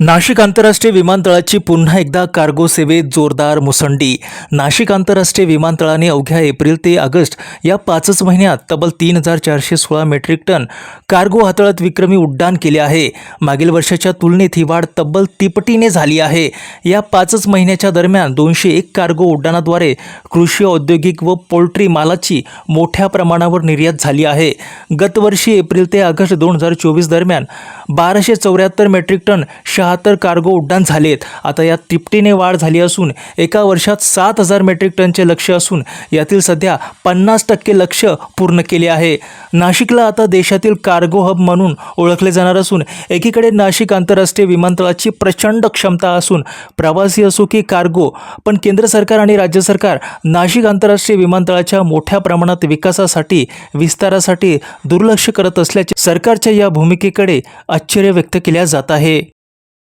नाशिक आंतरराष्ट्रीय विमानतळाची पुन्हा एकदा कार्गो सेवेत जोरदार मुसंडी. नाशिक आंतरराष्ट्रीय विमानतळाने अवघ्या एप्रिल ते ऑगस्ट या पाचच महिन्यात तब्बल तीन हजार चारशे सोळा मेट्रिक टन कार्गो हाताळत विक्रमी उड्डाण केले आहे. मागील वर्षाच्या तुलनेत ही वाढ तब्बल तिपटीने झाली आहे. या पाचच महिन्याच्या दरम्यान दोनशे एक कार्गो उड्डाणाद्वारे कृषी औद्योगिक व पोल्ट्री मालाची मोठ्या प्रमाणावर निर्यात झाली आहे. गतवर्षी एप्रिल ते ऑगस्ट दोन हजार चोवीस दरम्यान बाराशे चौऱ्याहत्तर मेट्रिक टन शहात्तर कार्गो उड्डाण झालेत. आता यात तिपटीने वाढ झाली असून एका वर्षात सात हजार मेट्रिक टनचे लक्ष्य असून यातील सध्या पन्नास टक्के लक्ष्य पूर्ण केले आहे. नाशिकला आता देशातील कार्गो हब म्हणून ओळखले जाणार असून एकीकडे नाशिक आंतरराष्ट्रीय विमानतळाची प्रचंड क्षमता असून प्रवासी असो की कार्गो पण केंद्र सरकार आणि राज्य सरकार नाशिक आंतरराष्ट्रीय विमानतळाच्या मोठ्या प्रमाणात विकासासाठी विस्तारासाठी दुर्लक्ष करत असल्याचे सरकारच्या या भूमिकेकडे आश्चर्य व्यक्त केल्या जात आहे.